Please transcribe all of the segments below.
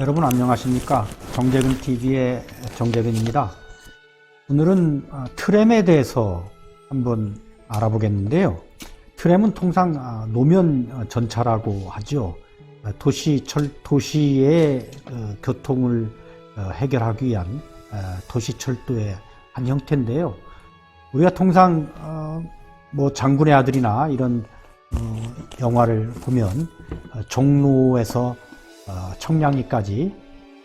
여러분 안녕하십니까 정재근 TV의 정재근입니다. 오늘은 어, 트램에 대해서 한번 알아보겠는데요. 트램은 통상 아, 노면 어, 전차라고 하죠. 아, 도시 철 도시의 어, 교통을 어, 해결하기 위한 어, 도시 철도의 한 형태인데요. 우리가 통상 어, 뭐 장군의 아들이나 이런 어, 영화를 보면 어, 종로에서 어, 청량리까지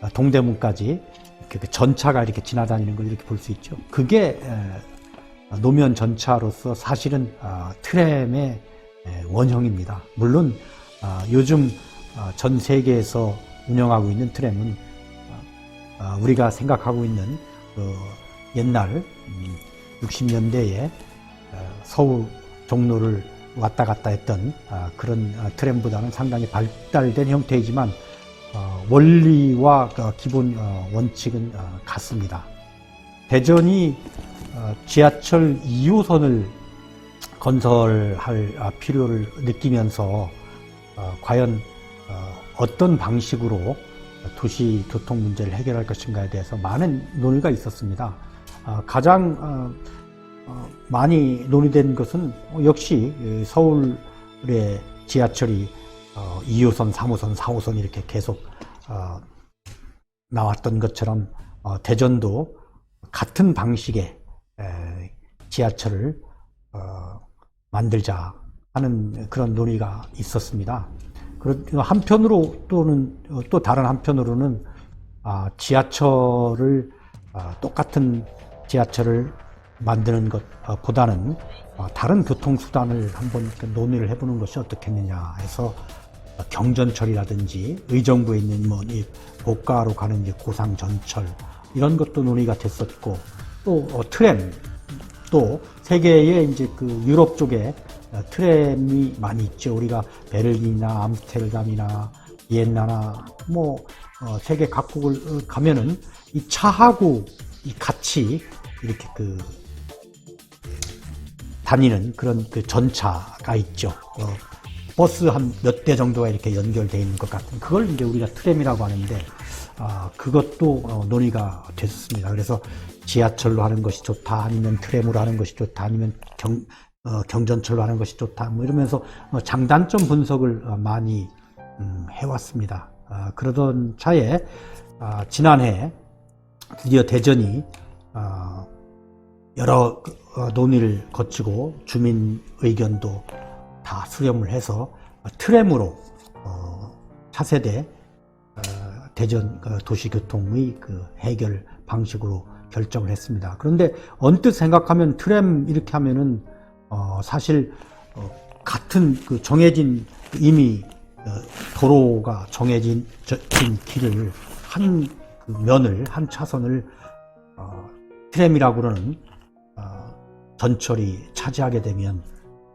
어, 동대문까지 이렇게 그 전차가 이렇게 지나다니는 걸 이렇게 볼 수 있죠. 그게 에, 노면 전차로서 사실은 아, 트램의 에, 원형입니다. 물론 아, 요즘 아, 전 세계에서 운영하고 있는 트램은 아, 우리가 생각하고 있는 그 옛날 음, 60년대에 서울 종로를 왔다 갔다 했던 아, 그런 아, 트램보다는 상당히 발달된 형태이지만 어, 원리와 그 기본 어, 원칙은 어, 같습니다. 대전이 어, 지하철 2호선을 건설할 아, 필요를 느끼면서 어, 과연 어, 어떤 방식으로 도시 교통 문제를 해결할 것인가에 대해서 많은 논의가 있었습니다. 아, 가장 어, 어, 많이 논의된 것은 역시 예, 서울의 지하철이 어, 2호선, 3호선, 4호선 이렇게 계속 어, 나왔던 것처럼 어, 대전도 같은 방식의 에, 지하철을 어, 만들자 하는 그런 논의가 있었습니다. 한편으로 또는 어, 또 다른 한편으로는 아, 지하철을 아, 똑같은 지하철을 만드는 것보다는 어, 다른 교통수단을 한번 이렇게 논의를 해보는 것이 어떻겠느냐 해서 어, 경전철이라든지 의정부에 있는 뭐이 고가로 가는 이제 고상전철 이런 것도 논의가 됐었고 또 어, 트램 또 세계의 이제 그 유럽 쪽에 어, 트램이 많이 있죠. 우리가 베를린이나 암스테르담이나 비엔나나 뭐 어, 세계 각국을 어, 가면은 이 차하고 이 같이 이렇게 그 다니는 그런 그 전차가 있죠. 어, 버스 한 몇 대 정도가 이렇게 연결되어 있는 것 같은 그걸 이제 우리가 트램이라고 하는데 아, 그것도 어, 논의가 됐었습니다. 그래서 지하철로 하는 것이 좋다, 아니면 트램으로 하는 것이 좋다, 아니면 경, 어, 경전철로 하는 것이 좋다, 뭐 이러면서 어, 장단점 분석을 어, 많이 음, 해왔습니다. 아, 그러던 차에 아, 지난해 드디어 대전이 아, 여러 어, 논의를 거치고 주민 의견도 다 수렴을 해서 어, 트램으로 어, 차세대 어, 대전 그 도시교통의 그 해결 방식으로 결정을 했습니다. 그런데 언뜻 생각하면 트램 이렇게 하면은 어, 사실 어, 같은 그 정해진 그 이미 어, 도로가 정해진 길을 한 그 면을 한 차선을 어, 트램이라고 그러는 어, 전철이 차지하게 되면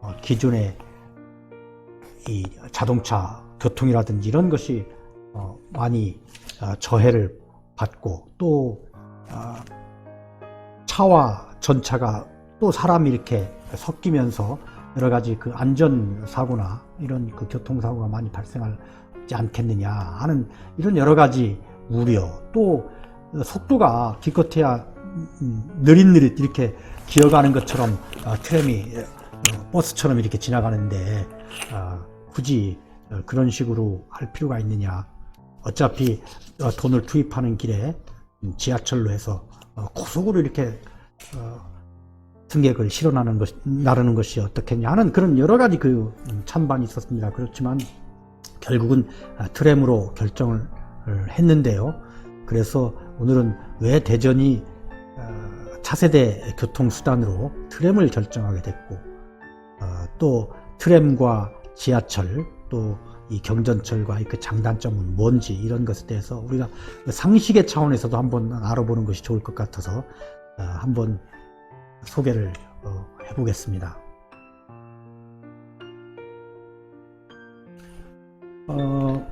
어, 기존의 이 자동차 교통이라든지 이런 것이 어, 많이 어, 저해를 받고 또 어, 차와 전차가 또 사람이 이렇게 섞이면서 여러 가지 그 안전 사고나 이런 그 교통 사고가 많이 발생하지 않겠느냐 하는 이런 여러 가지 우려 또 속도가 기껏해야 음, 느릿느릿 이렇게 기어가는 것처럼 어, 트램이 어, 버스처럼 이렇게 지나가는데 아, 굳이 어, 그런 식으로 할 필요가 있느냐 어차피 어, 돈을 투입하는 길에 음, 지하철로 해서 어, 고속으로 이렇게 어, 승객을 실어나는 것, 나르는 것이 어떻겠냐 하는 그런 여러 가지 그 음, 찬반이 있었습니다. 그렇지만 결국은 아, 트램으로 결정을 했는데요. 그래서 오늘은 왜 대전이 어, 차세대 교통수단으로 트램을 결정하게 됐고 어, 또 트램과 지하철 또 이 경전철과의 그 장단점은 뭔지 이런 것에 대해서 우리가 상식의 차원에서도 한번 알아보는 것이 좋을 것 같아서 어, 한번 소개를 어, 해보겠습니다. 어,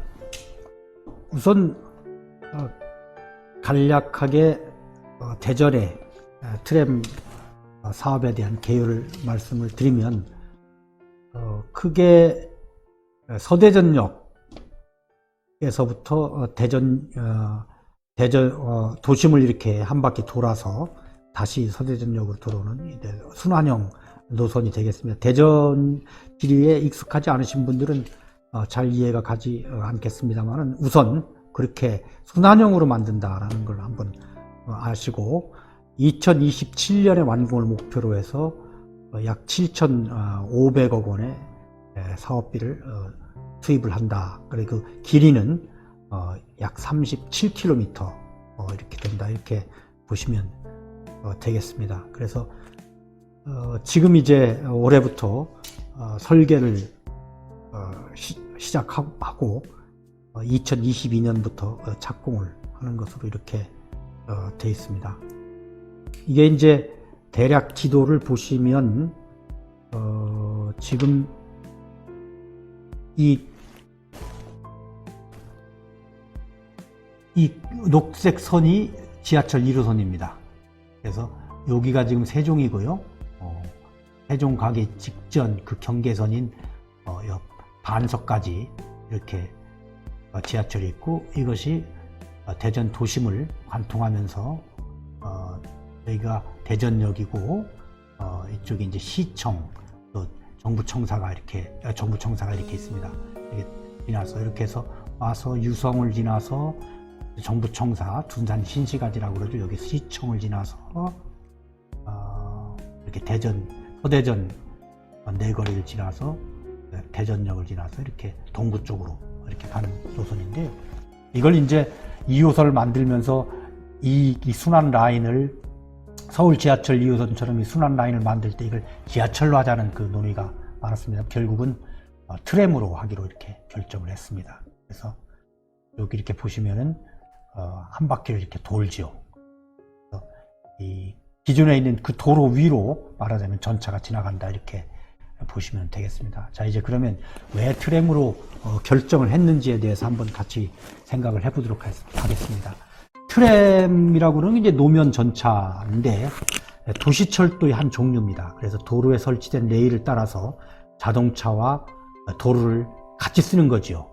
우선 어, 간략하게 어, 트램 어, 사업에 대한 개요를 말씀을 드리면 어, 크게 서대전역 서부터 어, 대전 어, 대전 어, 도심을 이렇게 한 바퀴 돌아서 다시 서대전역으로 들어오는 순환형 노선이 되겠습니다. 대전 지리에 익숙하지 않으신 분들은 어, 잘 이해가 가지 어, 않겠습니다만은 우선 그렇게 순환형으로 만든다라는 걸 한번 어, 아시고 2027년에 완공을 목표로 해서 어, 약 7,500억 원의 에, 사업비를 어, 투입을 한다. 그리고 그 길이는 어, 약 37km 어, 이렇게 된다. 이렇게 보시면 어, 되겠습니다. 그래서 어, 지금 이제 올해부터 어, 설계를 어, 시, 작하고 2022년부터 착공을 하는 것으로 이렇게 어, 돼 있습니다. 이게 이제 대략 지도를 보시면 어, 지금 이, 이 녹색 선이 지하철 1호선입니다. 그래서 여기가 지금 세종이고요. 어, 세종 가기 직전 그 경계선인 어, 옆 반석까지 이렇게 어, 지하철이 있고 이것이 어, 대전 도심을 관통하면서 어, 여기가 대전역이고 어, 이쪽이 이제 시청 또 정부청사가 이렇게 아, 정부청사가 이렇게 있습니다. 이렇게 지나서 이렇게 해서 와서 유성을 지나서 정부청사 둔산 신시가지라고 그러죠. 여기 시청을 지나서 어, 이렇게 대전 서대전 내거리를 지나서 대전역을 지나서 이렇게 동부 쪽으로 이렇게 가는 노선인데요. 이걸 이제 2호선을 만들면서 이, 이 순환 라인을 서울 지하철 2호선처럼 이 순환 라인을 만들 때 이걸 지하철로 하자는 그 논의가 많았습니다. 결국은 어, 트램으로 하기로 이렇게 결정을 했습니다. 그래서 여기 이렇게 보시면은 어, 한 바퀴를 이렇게 돌죠. 이 기존에 있는 그 도로 위로 말하자면 전차가 지나간다 이렇게 보시면 되겠습니다. 자 이제 그러면 왜 트램으로 어, 결정을 했는지에 대해서 한번 같이 생각을 해보도록 하겠습니다. 트램이라고 게 이제 노면 전차인데 도시철도의 한 종류입니다. 그래서 도로에 설치된 레일을 따라서 자동차와 도로를 같이 쓰는 거지요.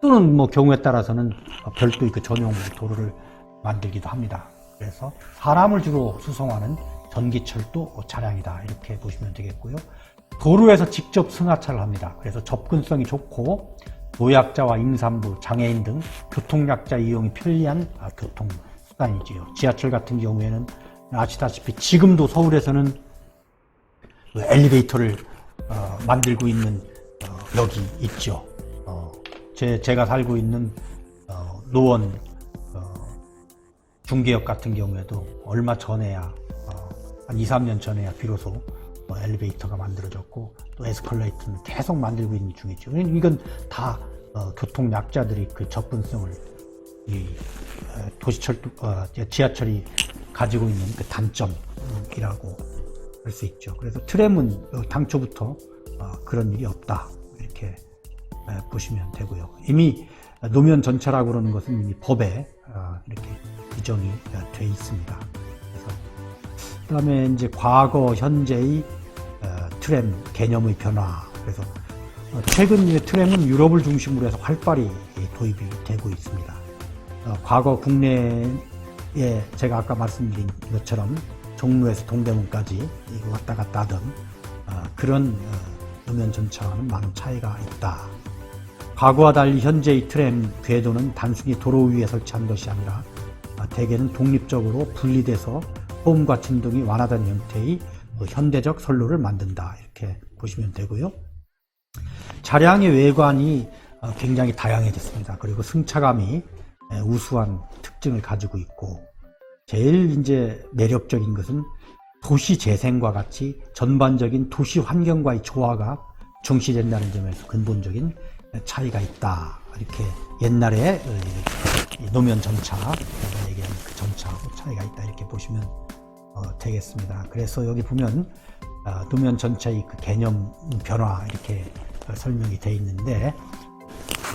또는 뭐 경우에 따라서는 별도의 그 전용 도로를 만들기도 합니다. 그래서 사람을 주로 수송하는 전기철도 차량이다 이렇게 보시면 되겠고요. 도로에서 직접 승하차를 합니다. 그래서 접근성이 좋고 노약자와 임산부, 장애인 등 교통약자 이용이 편리한 아, 교통수단이지요. 지하철 같은 경우에는 아시다시피 지금도 서울에서는 그 엘리베이터를 어, 만들고 있는 어, 역이 있죠. 어, 제, 제가 살고 있는 어, 노원 어, 중계역 같은 경우에도 얼마 전에야 어, 한 2, 3년 전에야 비로소 뭐 엘리베이터가 만들어졌고 또 에스컬레이터는 계속 만들고 있는 중이죠. 이건 다 어, 교통 약자들이 그 접근성을 이 어, 도시철 어, 지하철이 가지고 있는 그 단점이라고 할 수 있죠. 그래서 트램은 어, 당초부터 어, 그런 일이 없다 이렇게 어, 보시면 되고요. 이미 노면 전차라고 그러는 것은 이미 법에 어, 이렇게 규정이 어, 돼 있습니다. 그래서 그다음에 이제 과거 현재의 어, 트램 개념의 변화. 그래서 어, 최근 트램은 유럽을 중심으로 해서 활발히 도입이 되고 있습니다. 어, 과거 국내에 제가 아까 말씀드린 것처럼 종로에서 동대문까지 왔다 갔다 하던 어, 그런 어, 노면 전차와는 많은 차이가 있다. 과거와 달리 현재의 트램 궤도는 단순히 도로 위에 설치한 것이 아니라 어, 대개는 독립적으로 분리돼서 소음과 진동이 완화된 형태의 뭐 현대적 선로를 만든다 이렇게 보시면 되고요. 차량의 외관이 어, 굉장히 다양해졌습니다. 그리고 승차감이 에, 우수한 특징을 가지고 있고 제일 이제 매력적인 것은 도시 재생과 같이 전반적인 도시 환경과의 조화가 중시된다는 점에서 근본적인 차이가 있다. 이렇게 옛날에 어, 이 노면 전차, 얘기하는 그 전차하고 차이가 있다. 이렇게 보시면 어, 되겠습니다. 그래서 여기 보면 어, 노면 전차의 그 개념 변화 이렇게 설명이 되어 있는데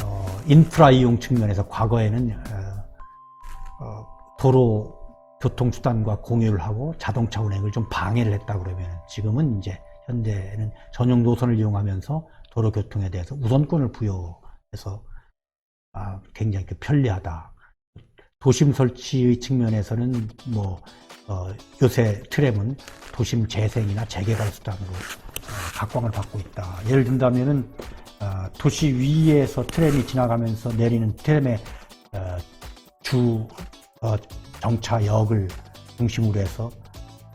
어, 인프라 이용 측면에서 과거에는 어, 어, 도로 교통수단과 공유를 하고 자동차 운행을 좀 방해를 했다 그러면 지금은 이제 현대는 전용 노선을 이용하면서 도로 교통에 대해서 우선권을 부여해서 아, 굉장히 그 편리하다. 도심 설치의 측면에서는 뭐 어, 요새 트램은 도심 재생이나 재개발 수단으로 어, 각광을 받고 있다. 예를 든다면은 어, 도시 위에서 트램이 지나가면서 내리는 트램의 어, 주 어, 정차역을 중심으로 해서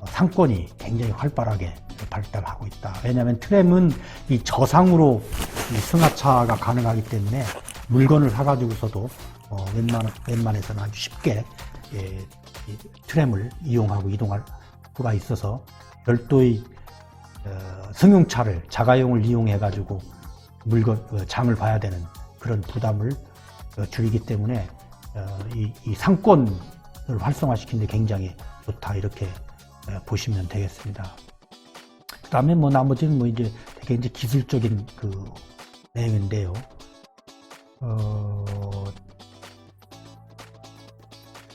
어, 상권이 굉장히 활발하게 발달하고 있다. 왜냐하면 트램은 이 저상으로 이 승하차가 가능하기 때문에 물건을 사가지고서도 어, 웬만, 웬만해서는 아주 쉽게 예, 이 트램을 이용하고 이동할 수가 있어서 별도의 어, 승용차를 자가용을 이용해 가지고 물건 어, 장을 봐야 되는 그런 부담을 어, 줄이기 때문에 어, 이, 이 상권을 활성화시키는데 굉장히 좋다 이렇게 어, 보시면 되겠습니다. 그 다음에 뭐 나머지는 뭐 이제 되게 이제 기술적인 그 내용인데요. 어,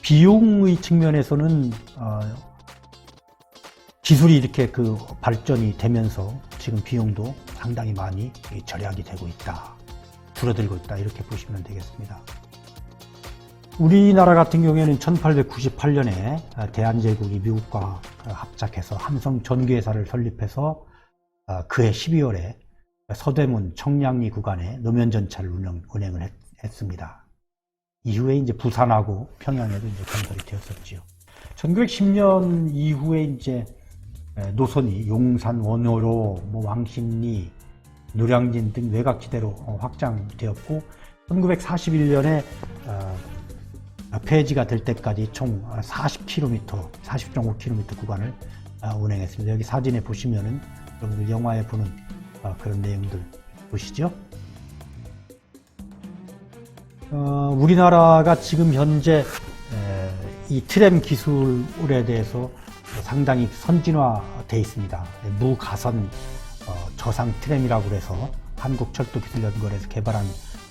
비용의 측면에서는 어, 기술이 이렇게 그 발전이 되면서 지금 비용도 상당히 많이 절약이 되고 있다. 줄어들고 있다. 이렇게 보시면 되겠습니다. 우리나라 같은 경우에는 1898년에 대한제국이 미국과 합작해서 함성 전기회사를 설립해서 어, 그해 12월에 서대문 청량리 구간에 노면전차를 운영, 운행을 했, 했습니다. 이후에 이제 부산하고 평양에도 이제 건설이 되었었지요. 1910년 이후에 이제 에, 노선이 용산, 원호로, 뭐 왕십리, 노량진 등 외곽지대로 어, 확장되었고 1941년에 어, 폐지가 될 때까지 총 40km, 40.5km 구간을 아, 운행했습니다. 여기 사진에 보시면은 여러분들 영화에 보는 아, 그런 내용들 보시죠. 어, 우리나라가 지금 현재 에, 이 트램 기술에 대해서 상당히 선진화되어 있습니다. 무가선 어, 저상 트램이라고 해서 한국철도기술연구원에서 개발한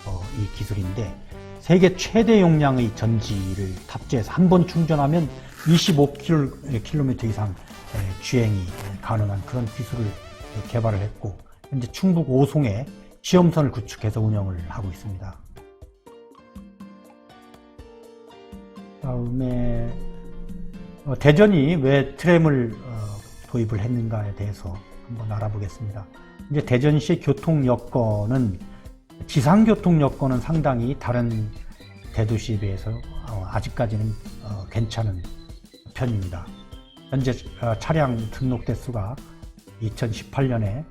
어, 이 기술인데 세계 최대 용량의 전지를 탑재해서 한 번 충전하면 25km 이상 에, 주행이 가능한 그런 기술을 개발을 했고 현재 충북 오송에 시험선을 구축해서 운영을 하고 있습니다. 다음에 어, 대전이 왜 트램을 어, 도입을 했는가에 대해서 한번 알아보겠습니다. 이제 대전시 교통 여건은 지상 교통 여건은 상당히 다른 대도시에 비해서 어, 아직까지는 어, 괜찮은 편입니다. 현재 어, 차량 등록 대수가 2018년에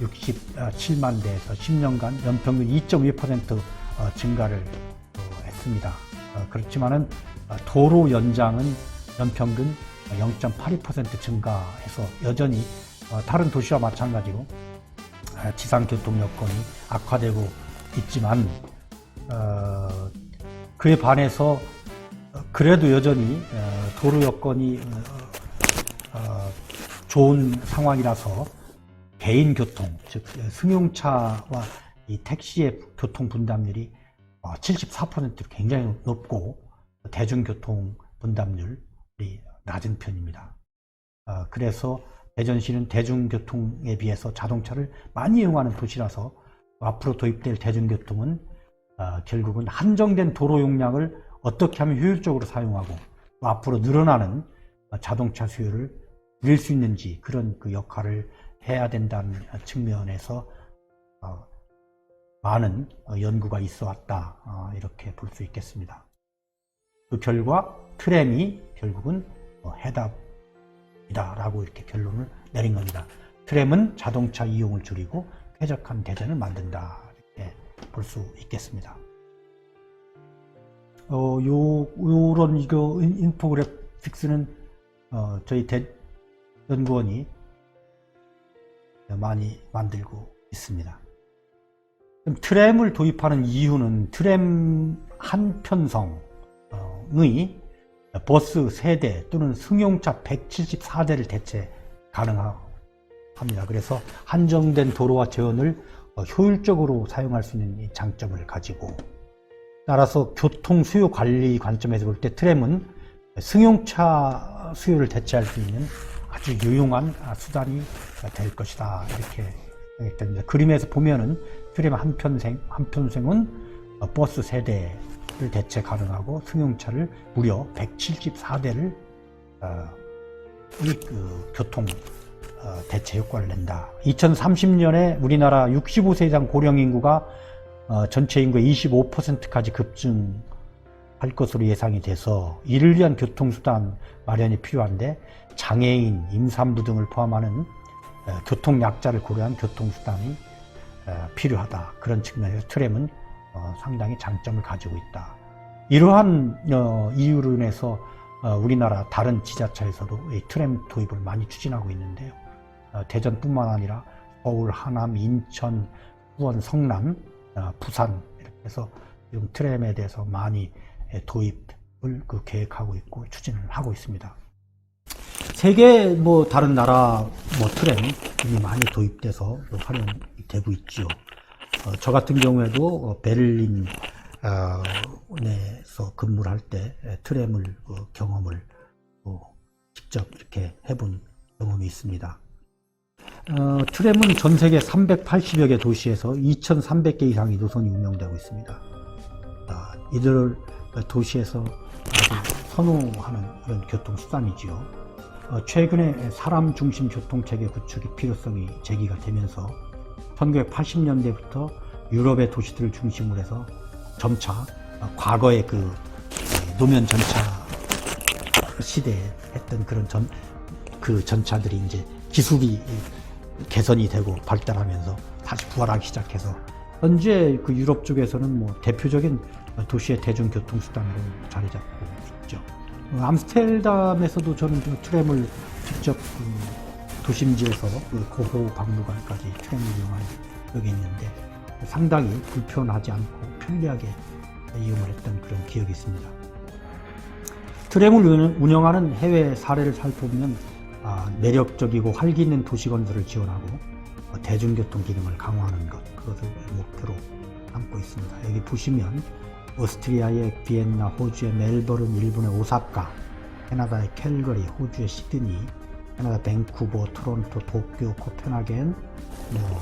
67만 대에서 10년간 연평균 2.2% 어, 증가를 어, 했습니다. 어, 그렇지만은 어, 도로 연장은 연평균 0.82% 증가해서 여전히 어, 다른 도시와 마찬가지로 아, 지상 교통 여건이 악화되고 있지만 어, 그에 반해서 어, 그래도 여전히 어, 도로 여건이 어, 어, 좋은 상황이라서 개인 교통, 즉 승용차와 이 택시의 교통 분담률이 74%로 굉장히 높고 대중교통 분담률이 낮은 편입니다. 어, 그래서 대전시는 대중교통에 비해서 자동차를 많이 이용하는 도시라서 앞으로 도입될 대중교통은 어, 결국은 한정된 도로 용량을 어떻게 하면 효율적으로 사용하고 또 앞으로 늘어나는 자동차 수요를 늘릴 수 있는지 그런 그 역할을 해야 된다는 측면에서 어, 많은 어, 연구가 있어 왔다 어, 이렇게 볼 수 있겠습니다. 그 결과 트램이 결국은 어, 해답이다라고 이렇게 결론을 내린 겁니다. 트램은 자동차 이용을 줄이고 쾌적한 대전을 만든다 이렇게 볼 수 있겠습니다. 어, 요 요런 이거 인- 인포그래픽스는 어, 저희 대, 연구원이 많이 만들고 있습니다. 트램을 도입하는 이유는 트램 한편성의 버스 세대 또는 승용차 174대를 대체 가능합니다. 그래서 한정된 도로와 재원을 어, 효율적으로 사용할 수 있는 이 장점을 가지고 따라서 교통 수요 관리 관점에서 볼 때 트램은 승용차 수요를 대체할 수 있는 아주 유용한 수단이 될 것이다 이렇게. 그림에서 보면은 트램 한편생 한편생은 어, 버스 세대를 대체 가능하고 승용차를 무려 174대를 어, 이 그, 교통 어, 대체 효과를 낸다. 2030년에 우리나라 65세 이상 고령 인구가 어, 전체 인구의 25%까지 급증할 것으로 예상이 돼서 이를 위한 교통수단 마련이 필요한데 장애인, 임산부 등을 포함하는 어, 교통약자를 고려한 교통수단이 어, 필요하다. 그런 측면에서 트램은 어, 상당히 장점을 가지고 있다. 이러한 어, 이유로 인해서 어, 우리나라 다른 지자체에서도 이 트램 도입을 많이 추진하고 있는데요. 어, 대전뿐만 아니라 서울, 하남, 인천, 수원, 성남, 어, 부산 이렇게 해서 지금 트램에 대해서 많이 예, 도입을 그 계획하고 있고 추진을 하고 있습니다. 세계 뭐 다른 나라 뭐 트램 이미 많이 도입돼서 활용이 되고 있지요. 어, 저 같은 경우에도 어, 베를린 어, 내에서 근무를 할 때 트램을 어, 경험을 어, 직접 이렇게 해본 경험이 있습니다. 어, 트램은 전 세계 380여 개 도시에서 2,300개 이상의 노선이 운영되고 있습니다. 아, 이들 도시에서 아주 선호하는 그런 교통수단이지요. 어, 최근에 사람 중심 교통체계 구축의 필요성이 제기가 되면서 1980년대부터 유럽의 도시들을 중심으로 해서 점차 어, 과거의 그 에, 노면 전차 시대에 했던 그런 전, 그 전차들이 이제 기술이 개선이 되고 발달하면서 다시 부활하기 시작해서 현재 그 유럽 쪽에서는 뭐 대표적인 도시의 대중교통수단으로 자리 잡고. 어, 암스테르담에서도 저는 그 트램을 직접 그 도심지에서 그 고호 박물관까지 트램을 이용한 적이 있는데 상당히 불편하지 않고 편리하게 이용을 했던 그런 기억이 있습니다. 트램을 운- 운영하는 해외 사례를 살펴보면 아, 매력적이고 활기 있는 도시 건설을 지원하고 어, 대중교통 기능을 강화하는 것 그것을 목표로 삼고 있습니다. 여기 보시면 오스트리아의 비엔나, 호주의 멜버른, 일본의 오사카, 캐나다의 캘거리, 호주의 시드니, 캐나다 밴쿠버, 토론토, 도쿄, 코펜하겐, 뭐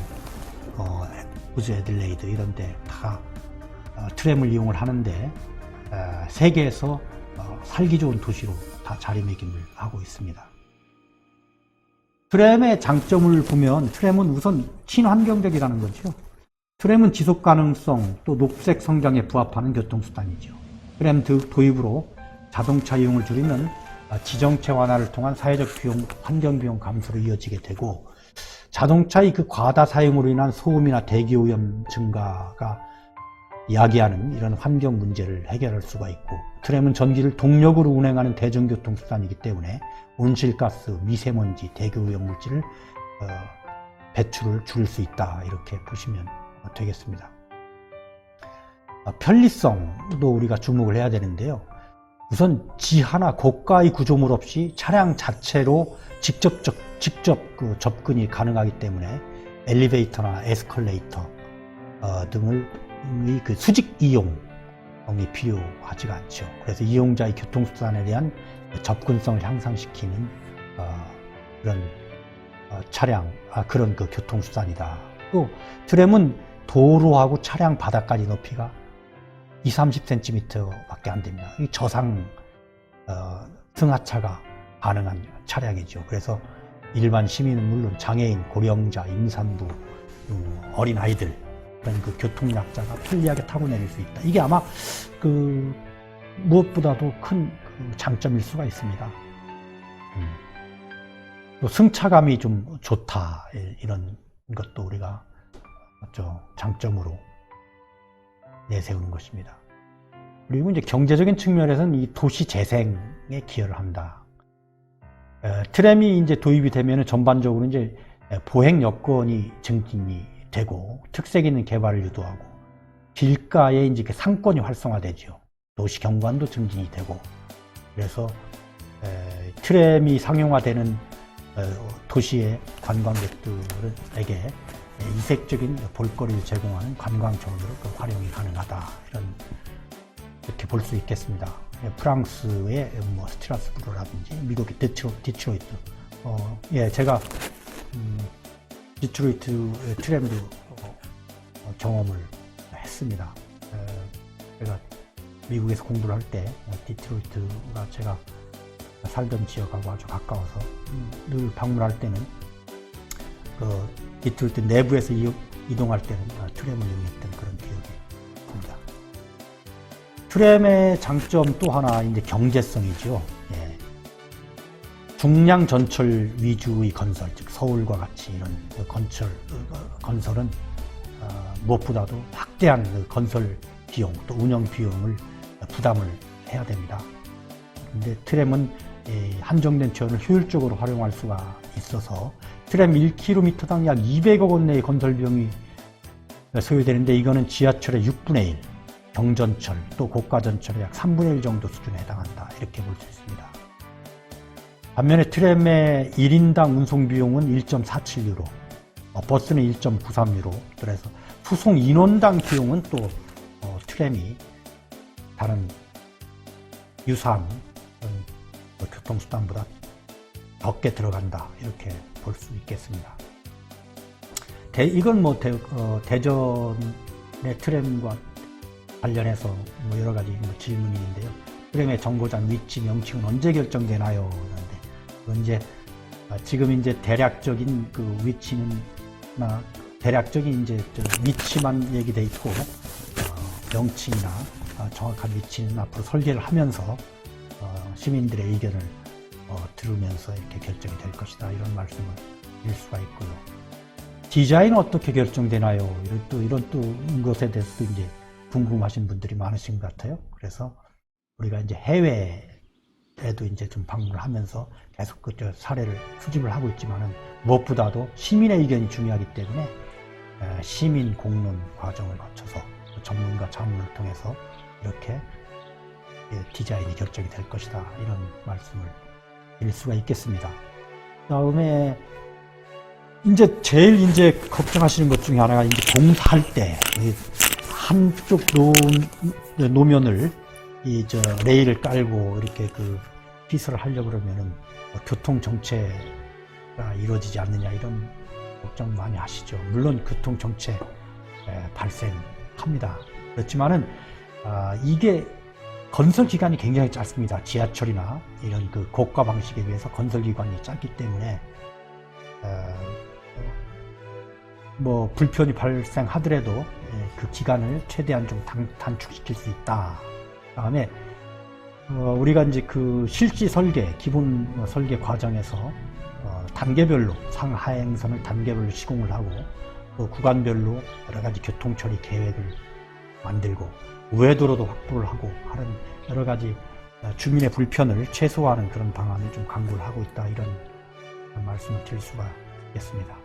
어, 호주 애들레이드 이런 데다 어, 트램을 이용을 하는데 어, 세계에서 어, 살기 좋은 도시로 다 자리매김을 하고 있습니다. 트램의 장점을 보면 트램은 우선 친환경적이라는 거죠. 트램은 지속 가능성 또 녹색 성장에 부합하는 교통수단이죠. 트램 드- 도입으로 자동차 이용을 줄이면 아, 지정체 완화를 통한 사회적 비용, 환경 비용 감소로 이어지게 되고 자동차의 그 과다 사용으로 인한 소음이나 대기 오염 증가가 야기하는 이런 환경 문제를 해결할 수가 있고 트램은 전기를 동력으로 운행하는 대중교통 수단이기 때문에 온실가스, 미세먼지, 대기 오염 물질을 어, 배출을 줄일 수 있다 이렇게 보시면 되겠습니다. 어, 편리성도 우리가 주목을 해야 되는데요. 우선 지하나 고가의 구조물 없이 차량 자체로 직접적 직접 그 접근이 가능하기 때문에 엘리베이터나 에스컬레이터 어, 등을 이그 수직 이용이 필요하지가 않죠. 그래서 이용자의 교통수단에 대한 접근성을 향상시키는 어, 그런 어, 차량, 아, 그런 그 교통수단이다. 또 트램은 도로하고 차량 바닥까지 높이가 2, 30cm밖에 안 됩니다. 이 저상 어, 승하차가 가능한 차량이죠. 그래서 일반 시민은 물론 장애인, 고령자, 임산부, 음, 어린 아이들 그런 그 교통약자가 편리하게 타고 내릴 수 있다. 이게 아마 그 무엇보다도 큰 그 장점일 수가 있습니다. 음. 또 승차감이 좀 좋다 예, 이런 것도 우리가 저 장점으로 내세우는 것입니다. 그리고 이제 경제적인 측면에서는 이 도시 재생에 기여를. 에, 트램이 이제 도입이 되면 전반적으로 이제 보행 여건이 증진이 되고 특색 있는 개발을 유도하고 길가에 이제 그 상권이 활성화되죠. 도시 경관도 증진이 되고 그래서 에, 트램이 상용화되는 어, 도시의 관광객들에게 이색적인 볼거리를 제공하는 관광촌으로 그 활용이 가능하다 이런 이렇게 볼 수 있겠습니다. 예, 프랑스의 뭐 스트라스부르라든지 미국의 디트로, 디트로이트 어, 예 제가 음, 디트로이트 트램도 어, 어, 경험을 했습니다. 에, 제가 미국에서 공부를 할 때 디트로이트가 제가 살던 지역하고 아주 가까워서 음, 늘 방문할 때는 그 디트로이트 내부에서 이- 이동할 때는 아, 트램을 이용했던 그런 기억이 있습니다. 트램의 장점 또 하나 이제 경제성이죠. 예. 중량 전철 위주의 건설, 즉 서울과 같이 이런 그 건설 어, 건설은 어, 무엇보다도 확대한 그 건설 비용 또 운영 비용을 부담을 해야 됩니다. 근데 트램은 이 한정된 지원을 효율적으로 활용할 수가 있어서 트램 1km당 약 200억 원 내의 건설 비용이 소요되는데 이거는 지하철의 6분의 1, 경전철 또 고가전철의 약 3분의 1 정도 수준에 해당한다 이렇게 볼 수 있습니다. 반면에 트램의 1인당 운송 비용은 1.47유로, 어, 버스는 1.93유로, 그래서 수송 인원당 비용은 또 어, 트램이 다른 유사한 그런 뭐 교통수단보다 적게 들어간다 이렇게 볼 수 있겠습니다. 대, 이건 뭐 대, 전의 트램과 관련해서 뭐 여러 가지 뭐 질문이 있는데요. 트램의 정거장 위치 명칭은 언제 결정되나요? 그런데 이제 아, 지금 이제 대략적인 그 위치는나 대략적인 이제 저 위치만 얘기돼 있고 어, 명칭이나 아, 정확한 위치는 앞으로 설계를 하면서 어, 시민들의 의견을 어, 들으면서 이렇게 결정이 될 것이다 이런 말씀을 드릴 수가 있고요. 디자인은 어떻게 결정되나요? 이런 또 이런 또 것에 대해서도 이제 궁금하신 분들이 많으신 것 같아요. 그래서 우리가 이제 해외에도 이제 좀 방문을 하면서 계속 그저 사례를 수집을 하고 있지만은 무엇보다도 시민의 의견이 중요하기 때문에 에, 시민 공론 과정을 거쳐서 그 전문가 자문을 통해서 이렇게 예, 디자인이 결정이 될 것이다 이런 말씀을 드릴 수가 있겠습니다. 다음에 이제 제일 이제 걱정하시는 것 중에 하나가 이제 공사할 때이 한쪽 노, 노면을 이 저 레일을 깔고 이렇게 그 피서를 하려고 그러면은 뭐 교통 정체가 이루어지지 않느냐 이런 걱정 많이 하시죠. 물론 교통 정체 에, 발생합니다. 그렇지만은 아, 이게 건설 기간이 굉장히 짧습니다. 지하철이나 이런 그 고가 방식에 비해서 건설 기간이 짧기 때문에 어, 뭐 불편이 발생하더라도 예, 그 기간을 최대한 좀 단, 단축시킬 수 있다. 다음에 어, 우리가 이제 그 실지 설계, 기본 어, 설계 과정에서 어, 단계별로 상하행선을 단계별로 시공을 하고 또 구간별로 여러 가지 교통 처리 계획을 만들고 우회도로도 확보를 하고 하는 여러 가지 어, 주민의 불편을 최소화하는 그런 방안을 좀 강구를 하고 있다 이런 말씀을 드릴 수가 있겠습니다.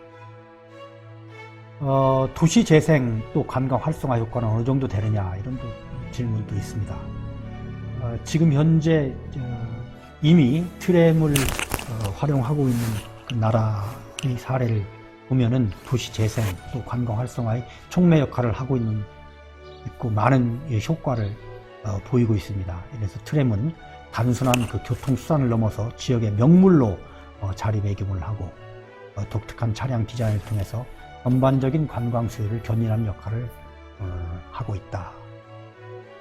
어, 도시 재생 또 관광 활성화 효과는 어느 정도 되느냐 이런 또 질문도 있습니다. 어, 지금 현재 어, 이미 트램을 어, 활용하고 있는 그 나라의 사례를 보면은 도시 재생 또 관광 활성화의 촉매 역할을 하고 있는 있고 많은 예, 효과를 어, 보이고 있습니다. 그래서 트램은 단순한 그 교통 수단을 넘어서 지역의 명물로 어, 자리매김을 하고 어, 독특한 차량 디자인을 통해서 전반적인 관광 수요를 견인하는 역할을 어, 하고 있다.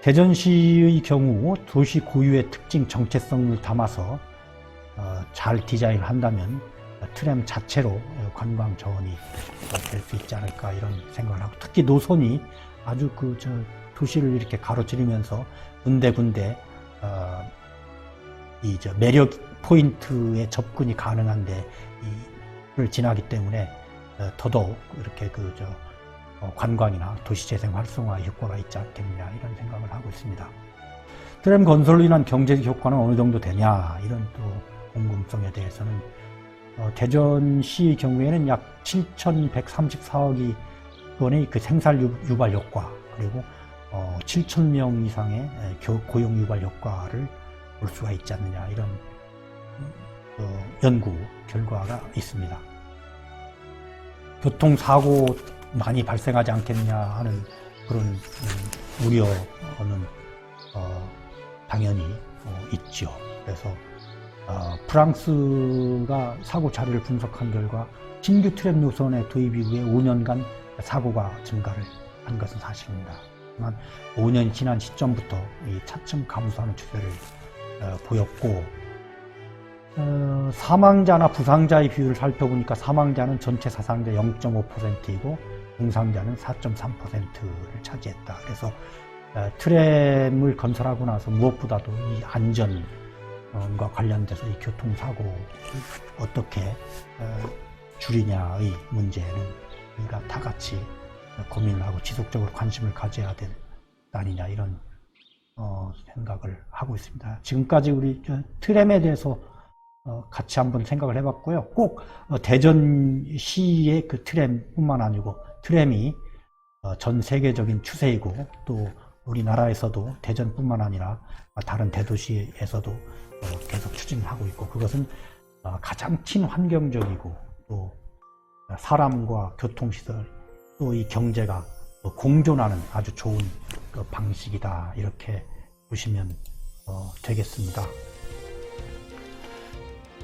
대전시의 경우 도시 고유의 특징 정체성을 담아서 어, 잘 디자인을 한다면 트램 자체로 어, 관광 자원이 될 수 있지 않을까 이런 생각을 하고 특히 노선이 아주 그 저 도시를 이렇게 가로지르면서 군데군데 어, 이저 매력 포인트에 접근이 가능한데 이를 지나기 때문에 어, 더더욱 이렇게 그 저 관광이나 도시재생 활성화 효과가 있지 않겠느냐 이런 생각을 하고 있습니다. 트램 건설로 인한 경제적 효과는 어느 정도 되냐 이런 또 궁금성에 대해서는 어, 대전시 경우에는 약 7,134억이 원의 그 생산 유- 유발 효과 그리고 어, 7천 명 이상의 고용 유발 효과를 볼 수가 있지 않느냐 이런 어, 연구 결과가 있습니다. 교통 사고 많이 발생하지 않겠냐 하는 그런 음, 우려는 어, 당연히 어, 있죠. 그래서 어, 프랑스가 사고 자료를 분석한 결과 신규 트램 노선의 도입 이후에 5년간 사고가 증가를 한 것은 사실입니다. 하지만 5년이 지난 시점부터 이 차츰 감소하는 추세를 어, 보였고 어, 사망자나 부상자의 비율을 살펴보니까 사망자는 전체 사상자 0.5%이고 중상자는 4.3%를 차지했다. 그래서 어, 트램을 건설하고 나서 무엇보다도 이 안전 과 관련돼서 이 교통사고 어떻게 어, 줄이냐의 문제는 우리가 다 같이 고민을 하고 지속적으로 관심을 가져야 될 아니냐 이런 어, 생각을 하고 있습니다. 지금까지 우리 저 트램에 대해서 어, 같이 한번 생각을 해봤고요. 꼭 어, 대전시의 그 트램뿐만 아니고 트램이 어, 전 세계적인 추세이고 또 우리나라에서도 대전뿐만 아니라 다른 대도시에서도 어, 계속 추진을 하고 있고 그것은 어, 가장 친환경적이고 또 사람과 교통시설 또 이 경제가 또 공존하는 아주 좋은 그 방식이다 이렇게 보시면 어, 되겠습니다.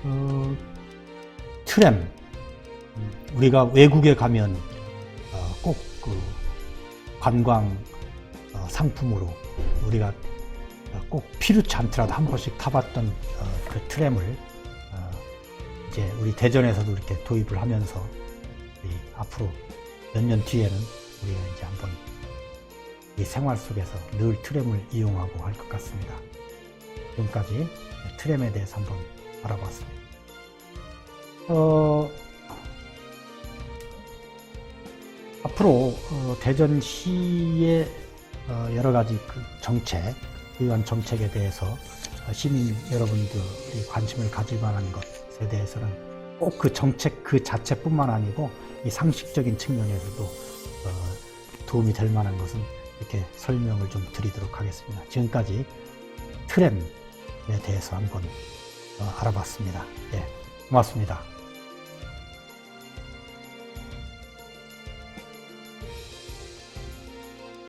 어, 트램 음, 우리가 외국에 가면 어, 꼭그 관광 어, 상품으로 우리가 어, 꼭 필요치 않더라도 한 번씩 타봤던 어, 그 트램을 어, 이제 우리 대전에서도 이렇게 도입을 하면서 이 앞으로 몇 년 뒤에는 우리가 이제 한번 이 생활 속에서 늘 트램을 이용하고 할 것 같습니다. 지금까지 트램에 대해서 한번 알아봤습니다. 어, 앞으로 어, 대전시의 어, 여러 가지 그 정책, 이러한 정책에 대해서 어, 시민 여러분들이 관심을 가질 만한 것에 대해서는 꼭 그 정책 그 자체뿐만 아니고 이 상식적인 측면에서도 어, 도움이 될 만한 것은 이렇게 설명을 좀 드리도록 하겠습니다. 지금까지 트램에 대해서 한번 어, 알아봤습니다. 예, 고맙습니다.